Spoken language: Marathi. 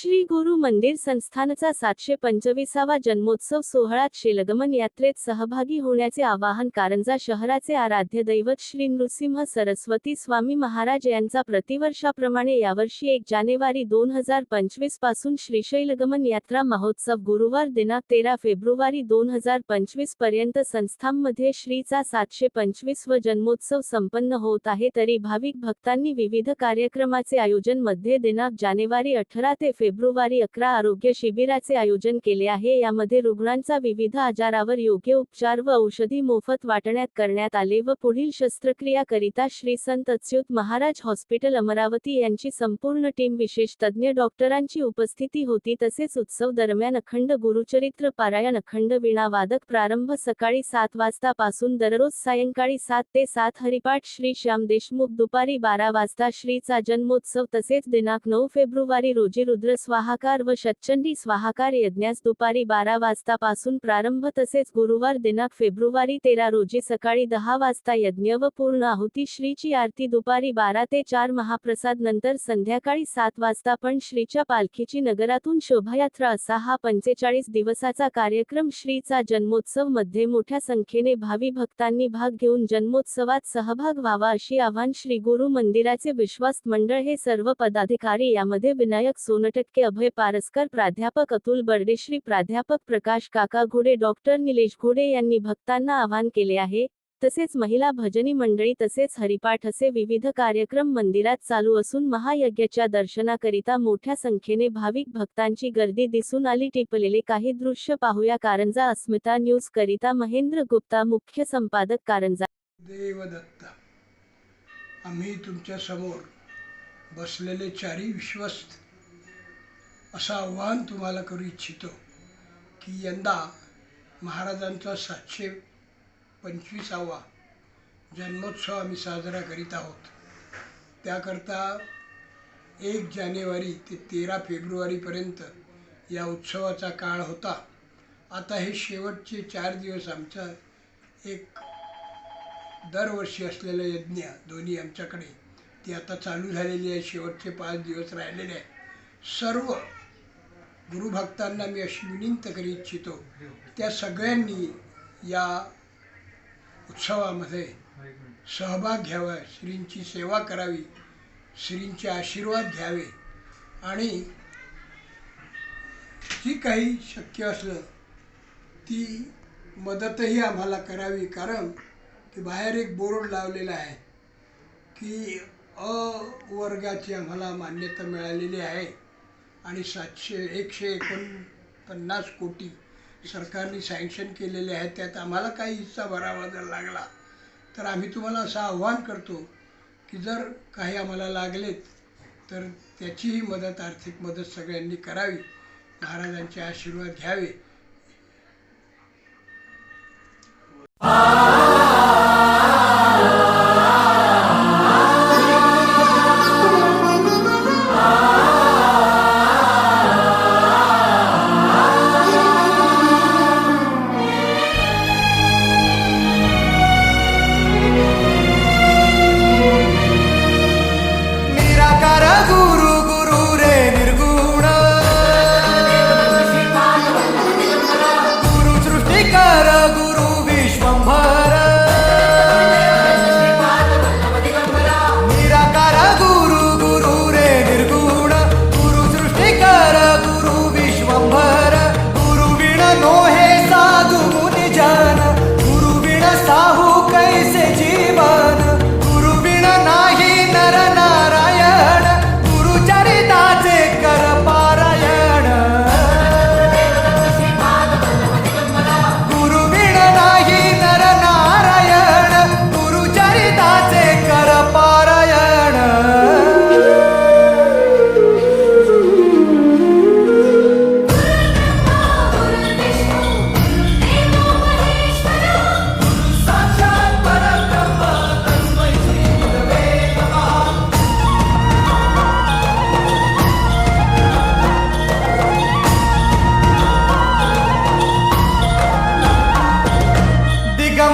श्री गुरु मंदिर संस्थानचा सातशे पंचवीसावा जन्मोत्सव सोहळ्यात शेलगमन यात्रेत सहभागी होण्याचे आवाहन कारंजा शहराचे आराध्य दैवत श्री नृसिंह सरस्वती स्वामी महाराज यांचा प्रतिवर्षाप्रमाणे यावर्षी एक जानेवारी दोन हजार पंचवीसपासून श्रीशैलगमन यात्रा महोत्सव गुरुवार दिनांक तेरा फेब्रुवारी दोन हजार पंचवीसपर्यंत संस्थांमध्ये श्रीचा सातशे पंचवीस व जन्मोत्सव संपन्न होत आहे. तरी भाविक भक्तांनी विविध कार्यक्रमाचे आयोजनमध्ये दिनांक जानेवारी अठरा ते फेब्रुवारी अकरा आरोग्य शिबिराचे आयोजन केले आहे. यामध्ये रुग्णांचा विविध आजारावर योग्य उपचार व औषधी मोफत वाटण्यात करण्यात आले व पुढील शस्त्रक्रियाकरिता श्री संत अच्युत महाराज हॉस्पिटल अमरावती यांची संपूर्ण टीम विशेष तज्ज्ञ डॉक्टरांची उपस्थिती होती. तसेच उत्सव दरम्यान अखंड गुरुचरित्र पारायण अखंड वीणावादक प्रारंभ सकाळी सात वाजता पासून दररोज सायंकाळी सात ते सात हरिपाठ श्री श्याम देशमुख दुपारी बारा वाजता श्रीचा जन्मोत्सव. तसेच दिनांक नऊ फेब्रुवारी रोजी रुद्र स्वाहाकार व शच्चंडी स्वाहाकार यज्ञास दुपारी बारा वाजतापासून प्रारंभ तसेच गुरुवार दिनांक फेब्रुवारी तेरा रोजी सकाळी दहा वाजता यज्ञ व पूर्ण आहुती श्रीची आरती दुपारी बारा ते चार महाप्रसाद नंतर संध्याकाळी सात वाजता पण श्रीच्या पालखीची नगरातून शोभायात्रा असा हा पंचेचाळीस दिवसाचा कार्यक्रम श्रीचा जन्मोत्सवमध्ये मोठ्या संख्येने भावी भक्तांनी भाग घेऊन जन्मोत्सवात सहभाग व्हावा अशी आव्हान श्री गुरु मंदिराचे विश्वास मंडळ हे सर्व पदाधिकारी यामध्ये विनायक के अभय पारस्कर प्राध्यापक अतुल बर्डेश्री प्राध्यापक प्रकाश काका घोडे डॉक्टर निलेश घोडे यांनी भक्तांना आवाहन केले आहे. तसेच महिला भजनी मंडळी तसेच हरिपाठ असे विविध कार्यक्रम मंदिरात चालू असून महायज्ञाच्या दर्शनाकरिता मोठ्या संख्येने भाविक भक्तांची गर्दी दिसून आली. टिपलेले काही दृश्य पाहूया. कारंजा अस्मिता न्यूज करिता महेंद्र गुप्ता मुख्य संपादक कारंजा. देवदत्त आम्ही तुमच्यासमोर बसलेले चारी विश्वस्त असं आव्हान तुम्हाला करू इच्छितो की यंदा महाराजांचा सातशे पंचवीसावा जन्मोत्सव आम्ही साजरा करीत आहोत. त्याकरता एक जानेवारी ते तेरा फेब्रुवारीपर्यंत या उत्सवाचा काळ होता. आता हे शेवटचे चार दिवस आमचा एक दरवर्षी असलेलं यज्ञ दोन्ही आमच्याकडे ती आता चालू झालेली आहे. शेवटचे पाच दिवस राहिलेले आहे सर्व गुरुभक्तांना मी अशी विनंती करी इच्छितो त्या सगळ्यांनी या उत्सवामध्ये सहभाग घ्यावा श्रींची सेवा करावी श्रींचे आशीर्वाद घ्यावे आणि जी काही शक्य असलं ती मदतही आम्हाला करावी कारण की बाहेर एक बोर्ड लावलेला आहे की अ वर्गाची आम्हाला मान्यता मिळालेली आहे. आणि सातशे एकशे एकोणपन्नास कोटी सरकारने सँक्शन केलेले आहेत. त्यात आम्हाला काही हिस्सा भरावा जर लागला तर आम्ही तुम्हाला असं आव्हान करतो की जर काही आम्हाला लागलेत तर त्याचीही मदत आर्थिक मदत सगळ्यांनी करावी. महाराजांचे आशीर्वाद घ्यावे.